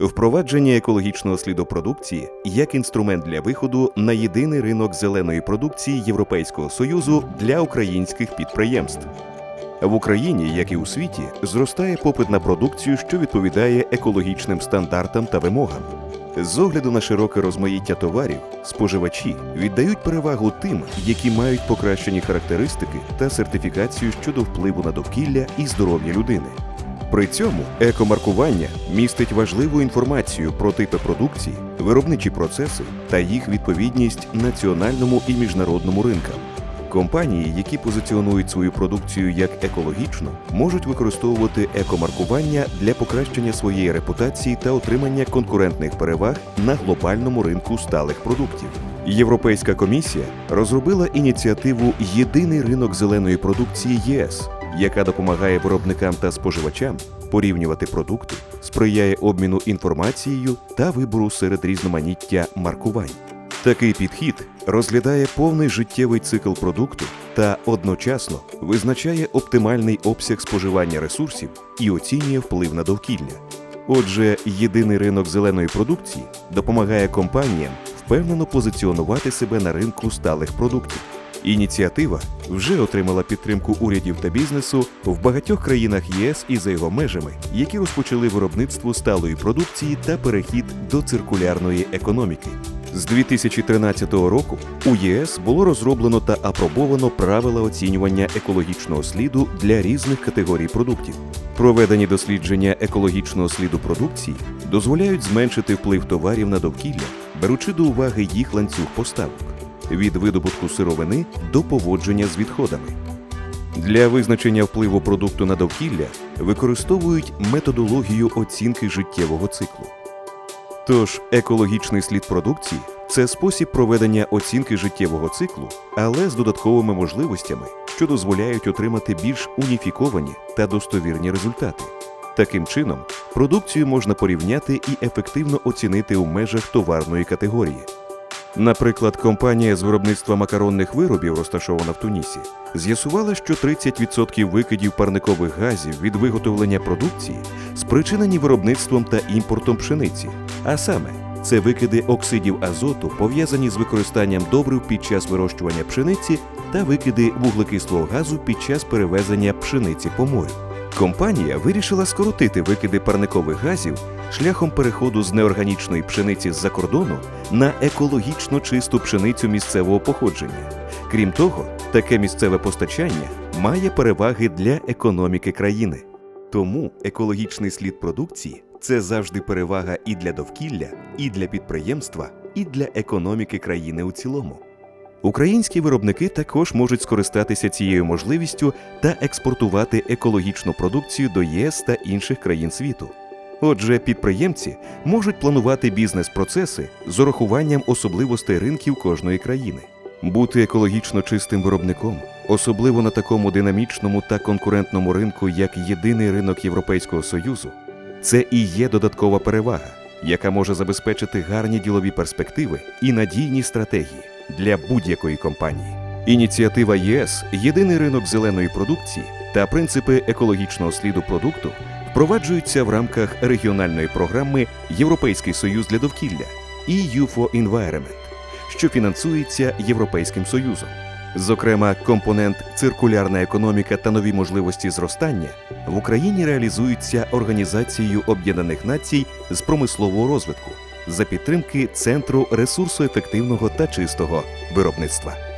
Впровадження екологічного сліду продукції як інструмент для виходу на єдиний ринок зеленої продукції Європейського союзу для українських підприємств. В Україні, як і у світі, зростає попит на продукцію, що відповідає екологічним стандартам та вимогам. З огляду на широке розмаїття товарів, споживачі віддають перевагу тим, які мають покращені характеристики та сертифікацію щодо впливу на довкілля і здоров'я людини. При цьому екомаркування містить важливу інформацію про типи продукції, виробничі процеси та їх відповідність національному і міжнародному ринкам. Компанії, які позиціонують свою продукцію як екологічну, можуть використовувати екомаркування для покращення своєї репутації та отримання конкурентних переваг на глобальному ринку сталих продуктів. Європейська комісія розробила ініціативу Єдиний ринок зеленої продукції ЄС, яка допомагає виробникам та споживачам порівнювати продукти, сприяє обміну інформацією та вибору серед різноманіття маркувань. Такий підхід розглядає повний життєвий цикл продукту та одночасно визначає оптимальний обсяг споживання ресурсів і оцінює вплив на довкілля. Отже, єдиний ринок зеленої продукції допомагає компаніям впевнено позиціонувати себе на ринку сталих продуктів. Ініціатива вже отримала підтримку урядів та бізнесу в багатьох країнах ЄС і за його межами, які розпочали виробництво сталої продукції та перехід до циркулярної економіки. З 2013 року у ЄС було розроблено та апробовано правила оцінювання екологічного сліду для різних категорій продуктів. Проведені дослідження екологічного сліду продукції дозволяють зменшити вплив товарів на довкілля, беручи до уваги їх ланцюг поставок від видобутку сировини до поводження з відходами. Для визначення впливу продукту на довкілля використовують методологію оцінки життєвого циклу. Тож екологічний слід продукції це спосіб проведення оцінки життєвого циклу, але з додатковими можливостями, що дозволяють отримати більш уніфіковані та достовірні результати. Таким чином, продукцію можна порівняти і ефективно оцінити у межах товарної категорії. Наприклад, компанія з виробництва макаронних виробів, розташована в Тунісі, з'ясувала, що 30% викидів парникових газів від виготовлення продукції спричинені виробництвом та імпортом пшениці. А саме, це викиди оксидів азоту, пов'язані з використанням добрив під час вирощування пшениці та викиди вуглекислого газу під час перевезення пшениці по морю. Компанія вирішила скоротити викиди парникових газів шляхом переходу з неорганічної пшениці з-за кордону на екологічно чисту пшеницю місцевого походження. Крім того, таке місцеве постачання має переваги для економіки країни. Тому екологічний слід продукції це завжди перевага і для довкілля, і для підприємства, і для економіки країни у цілому. Українські виробники також можуть скористатися цією можливістю та експортувати екологічну продукцію до ЄС та інших країн світу. Отже, підприємці можуть планувати бізнес-процеси з урахуванням особливостей ринків кожної країни. Бути екологічно чистим виробником, особливо на такому динамічному та конкурентному ринку, як єдиний ринок Європейського Союзу, це і є додаткова перевага, яка може забезпечити гарні ділові перспективи і надійні стратегії для будь-якої компанії. Ініціатива ЄС Єдиний ринок зеленої продукції та принципи екологічного сліду продукту впроваджуються в рамках регіональної програми Європейський Союз для довкілля EU for Environment, що фінансується Європейським Союзом. Зокрема, компонент циркулярна економіка та нові можливості зростання в Україні реалізуються Організацією Об'єднаних Націй з промислового розвитку за підтримки Центру ресурсоефективного та чистого виробництва.